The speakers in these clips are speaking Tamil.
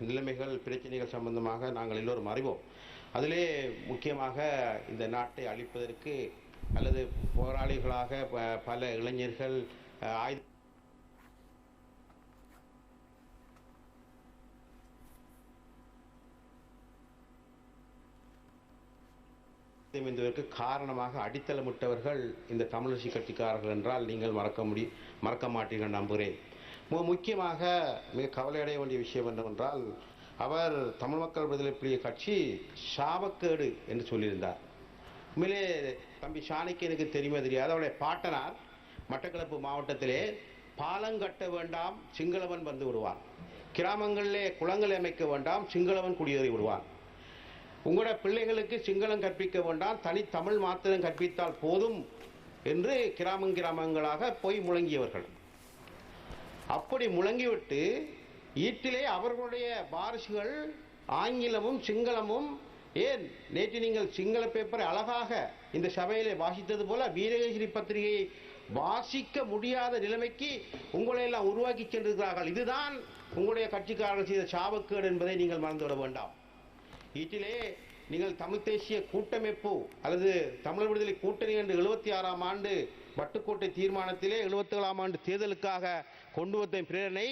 நிலைமைகள் பிரச்சனைகள் சம்பந்தமாக நாங்கள் எல்லோரும் அறிவோம். அதிலே முக்கியமாக இந்த நாட்டை அழிப்பதற்கு அல்லது போராளிகளாக பல இளைஞர்கள் ஆயுத என்பதற்கு காரணமாக அடித்தளமிட்டவர்கள் இந்த தமிழரசி கட்சிக்காரர்கள் என்றால் நீங்கள் மறக்க முடி மறக்க மாட்டீர்கள் நம்புகிறேன். மிக முக்கியமாக மிக கவலையடைய வேண்டிய விஷயம் என்னவென்றால் அவர் தமிழ் மக்கள் விடுதலை புலிய கட்சி சாபக்கேடு என்று சொல்லியிருந்தார். உண்மையிலே தம்பி ஷானிக்கு எனக்கு தெரியுமே தெரியாது. அவருடைய பாட்டனார் மட்டக்களப்பு மாவட்டத்திலே பாலம் கட்ட வேண்டாம் சிங்களவன் வந்து விடுவான். கிராமங்களிலே குளங்கள் அமைக்க வேண்டாம் சிங்களவன் குடியேறி விடுவான். உங்களோட பிள்ளைகளுக்கு சிங்களம் கற்பிக்க வேண்டாம் தனி தமிழ் மாத்திரம் கற்பித்தால் போதும் என்று கிராமம் கிராமங்களாக போய் முழங்கியவர்கள். அப்படி முழங்கிவிட்டு ஈட்டிலே அவர்களுடைய பாரிசுகள் ஆங்கிலமும் சிங்களமும் ஏன்? நேற்று நீங்கள் சிங்கள பேப்பரை அழகாக இந்த சபையிலே வாசித்தது போல வீரகேசரி பத்திரிகையை வாசிக்க முடியாத நிலைமைக்கு உங்களை எல்லாம் உருவாக்கி சென்றிருக்கிறார்கள். இதுதான் உங்களுடைய கட்சிக்காரர்கள் செய்த சாபக்கேடு என்பதை நீங்கள் மறந்துவிட வேண்டாம். ஈட்டிலே நீங்கள் தமிழ் தேசிய கூட்டமைப்பு அல்லது தமிழர் விடுதலை கூட்டணி என்று எழுபத்தி ஆறாம் ஆண்டு வட்டுக்கோட்டை தீர்மானத்திலே எழுபத்தி ஏழாம் ஆண்டு தேர்தலுக்காக கொண்டு வந்த பிரேரணை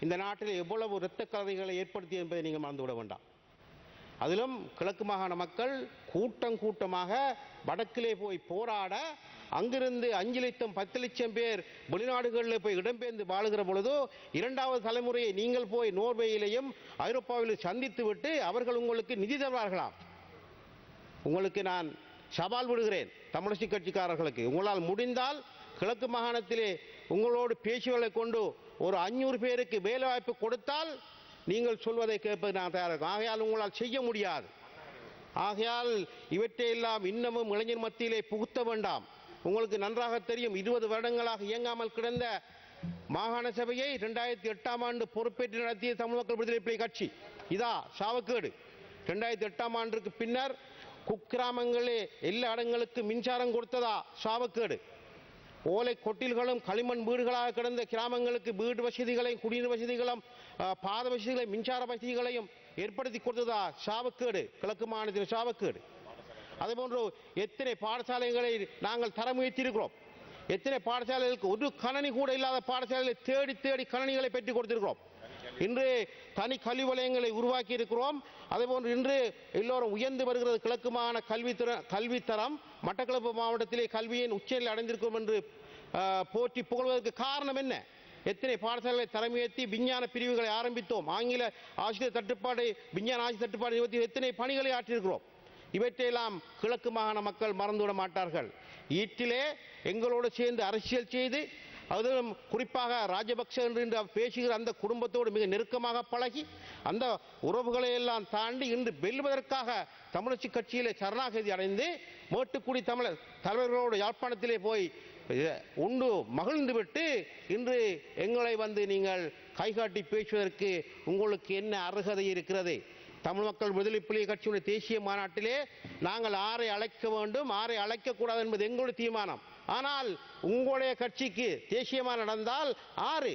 இந்த நாட்டில் எவ்வளவு இரத்த கலவைகளை ஏற்படுத்தி என்பதை நீங்கள் மறந்துவிட வேண்டாம். அதிலும் கிழக்கு மாகாண மக்கள் கூட்டம் கூட்டமாக வடக்கிலே போய் போராட அங்கிருந்து அஞ்சு லட்சம் பத்து லட்சம் பேர் வெளிநாடுகளில் போய் இடம்பெயர்ந்து வாழுகிற பொழுதோ இரண்டாவது தலைமுறையை நீங்கள் போய் நோர்வேயிலையும் ஐரோப்பாவிலும் சந்தித்து விட்டு அவர்கள் உங்களுக்கு நிதி தருவார்களாம் உங்களுக்கு நான் சவால் விடுகிறேன் தமிழிசை கட்சிக்காரர்களுக்கு. உங்களால் முடிந்தால் கிழக்கு மாகாணத்திலே உங்களோடு பேச்சுகளை கொண்டு ஒரு அஞ்சூறு பேருக்கு வேலை வாய்ப்பு கொடுத்தால் நீங்கள் சொல்வதை கேட்பது நான் தயாராக ஆகையால் உங்களால் செய்ய முடியாது. ஆகையால் இவற்றையெல்லாம் இன்னமும் இளைஞர் மத்தியிலே புகுத்த வேண்டாம். உங்களுக்கு நன்றாக தெரியும் இருபது வருடங்களாக இயங்காமல் கிடந்த மாகாண சபையை இரண்டாயிரத்தி எட்டாம் ஆண்டு பொறுப்பேற்று நடத்திய தமிழ் மக்கள் விடுதலை புலி கட்சி. இதா சாவக்கேடு. இரண்டாயிரத்தி எட்டாம் ஆண்டுக்கு பின்னர் குக்கிராமங்களே எல்லா இடங்களுக்கு மின்சாரம் கொடுத்ததா சாவக்கேடு. ஓலை கொட்டில்களும் களிமண் வீடுகளாக கிடந்த கிராமங்களுக்கு வீடு வசதிகளையும் குடிநீர் வசதிகளும் பாத வசதிகளையும் மின்சார வசதிகளையும் ஏற்படுத்தி கொடுத்ததா சாவக்கேடு. கிழக்கு மாநிலத்தில் சாவக்கேடு. அதேபோன்று எத்தனை பாடசாலைகளை நாங்கள் தர முயற்சியிருக்கிறோம். எத்தனை பாடசாலைகளுக்கு ஒரு கணனி கூட இல்லாத பாடசாலைகளை தேடி தேடி கணனிகளை பெற்றுக் கொடுத்திருக்கிறோம். இன்று தனி கல்வி வலயங்களை உருவாக்கி இருக்கிறோம் அதேபோன்று இன்று எல்லோரும் உயர்ந்து வருகிறது கிழக்கு மாகாண கல்வித்தரம். மட்டக்களப்பு மாவட்டத்திலே கல்வியின் உச்சநிலை அடைந்திருக்கிறோம் என்று போற்றி புகழ்வதற்கு காரணம் என்ன? எத்தனை பாடசாலைகளை தலைமையேற்றி விஞ்ஞான பிரிவுகளை ஆரம்பித்தோம். ஆங்கில ஆசிரியர் தட்டுப்பாடு விஞ்ஞான ஆசிரியர் தட்டுப்பாடு எத்தனை பணிகளை ஆற்றியிருக்கிறோம்? இவற்றையெல்லாம் கிழக்கு மாகாண மக்கள் மறந்துவிட மாட்டார்கள். ஈட்டிலே எங்களோடு சேர்ந்து அரசியல் செய்து அதிலும் குறிப்பாக ராஜபக்ச என்று அவர் பேசுகிற அந்த குடும்பத்தோடு மிக நெருக்கமாக பழகி அந்த உறவுகளை எல்லாம் தாண்டி இன்று வெல்வதற்காக தமிழச்சி கட்சியிலே சரணாகதி அடைந்து மேட்டுக்குடி தமிழர் தலைவர்களோடு யாழ்ப்பாணத்திலே போய் உண்டு மகிழ்ந்து விட்டு இன்று எங்களை வந்து நீங்கள் கைகாட்டி பேசுவதற்கு உங்களுக்கு என்ன அருகதை இருக்கிறது? தமிழ் மக்கள் விடுதலை புலிகள் கட்சியுடைய தேசிய மாநாட்டிலே நாங்கள் ஆரை அழைக்க வேண்டும். ஆரை அழைக்கக்கூடாது என்பது எங்களுடைய தீர்மானம். ஆனால் உங்களுடைய கட்சிக்கு தேசியமாக நடந்தால் ஆறு.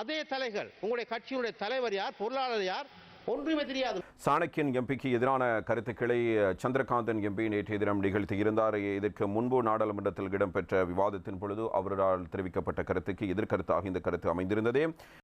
அதே தலைகள் உங்களுடைய கட்சியினுடைய தலைவர் யார் பொருளாளர் யார் ஒன்றுமே தெரியாது. சாணக்கியன் எம்பிக்கு எதிரான கருத்துக்களை சந்திரகாந்தன் எம்பி நேற்றைய தினம் நிகழ்த்தியிருந்தார். இதற்கு முன்பு நாடாளுமன்றத்தில் இடம்பெற்ற விவாதத்தின் பொழுது அவரால் தெரிவிக்கப்பட்ட கருத்துக்கு எதிர்கருத்தாக இந்த கருத்து அமைந்திருந்தது.